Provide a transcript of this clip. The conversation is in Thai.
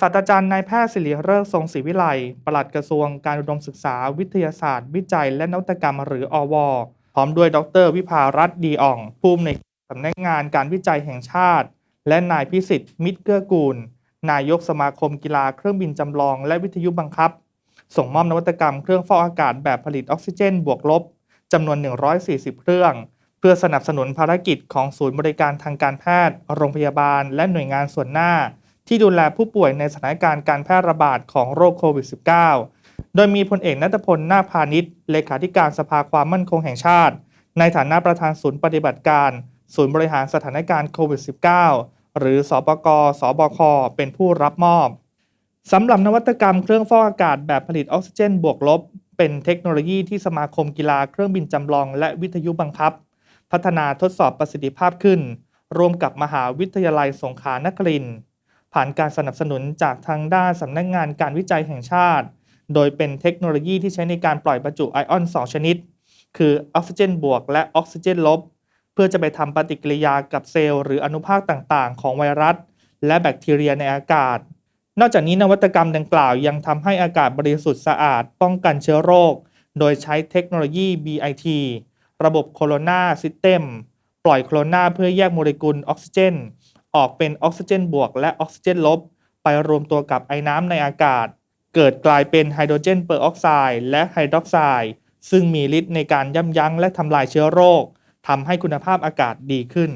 ศาสตราจารย์นายแพทย์สิริเริกทรงศรีวิไลปลัดกระทรวงการอุดมศึกษา วิทยาศาสตร์ วิจัย และนวัตกรรมหรืออว พร้อมด้วยดร วิภารัตน์ดีอ่องผู้อำนวยสำนักงานการวิจัยแห่งชาติ และนายพิสิทธิ์มิตรเกื้อกูล นายกสมาคมกีฬาเครื่องบินจำลอง และวิทยุบังคับ ส่งมอบนวัตกรรมเครื่องฟอกอากาศแบบผลิตออกซิเจนบวกลบจำนวน 140 เครื่อง เพื่อสนับสนุนภารกิจของศูนย์บริการทางการแพทย์ โรงพยาบาล และหน่วยงานส่วนหน้า ที่ดูแลผู้ป่วยในสถานการณ์การแพร่ระบาดของโรคโควิด -19 โดยมีพลเอกนัทพลนาคพาณิชย์เลขาธิการสภาความมั่นคงแห่งชาติ ในฐานะประธานศูนย์ปฏิบัติการ ศูนย์บริหารสถานการณ์โควิด -19 หรือสปกสบค เป็นผู้รับมอบสำหรับนวัตกรรมเครื่องฟอกอากาศแบบผลิตออกซิเจนบวกลบ เป็นเทคโนโลยีที่สมาคมกีฬาเครื่องบินจำลองและวิทยุบังคับ พัฒนาทดสอบประสิทธิภาพขึ้น ร่วมกับมหาวิทยาลัยสงขลานครินทร์ ผ่านการสนับสนุนจากทางด้านสำนักงานการวิจัยแห่งชาติ โดยเป็นเทคโนโลยีที่ใช้ในการปล่อยบรรจุไอออน 2 ชนิด คือออกซิเจนบวก และออกซิเจนลบ เพื่อจะไปทำปฏิกิริยากับเซลล์หรืออนุภาคต่างๆ ของไวรัส และแบคทีเรียในอากาศ นอกจากนี้นวัตกรรมดังกล่าวยังทำให้อากาศบริสุทธิ์สะอาด ป้องกันเชื้อโรค โดยใช้เทคโนโลยี BIT ระบบโคโรนาซิสเต็มปล่อยโคโรนาเพื่อแยกโมเลกุลออกซิเจน ออกเป็นออกซิเจนบวก และออกซิเจนลบ ไปรวมตัวกับไอน้ำในอากาศ เกิดกลายเป็นไฮโดรเจนเปอร์ออกไซด์และไฮดรอกไซด์ซึ่งมีฤทธิ์ในการยับยั้งและทำลายเชื้อโรคทำให้คุณภาพอากาศดีขึ้น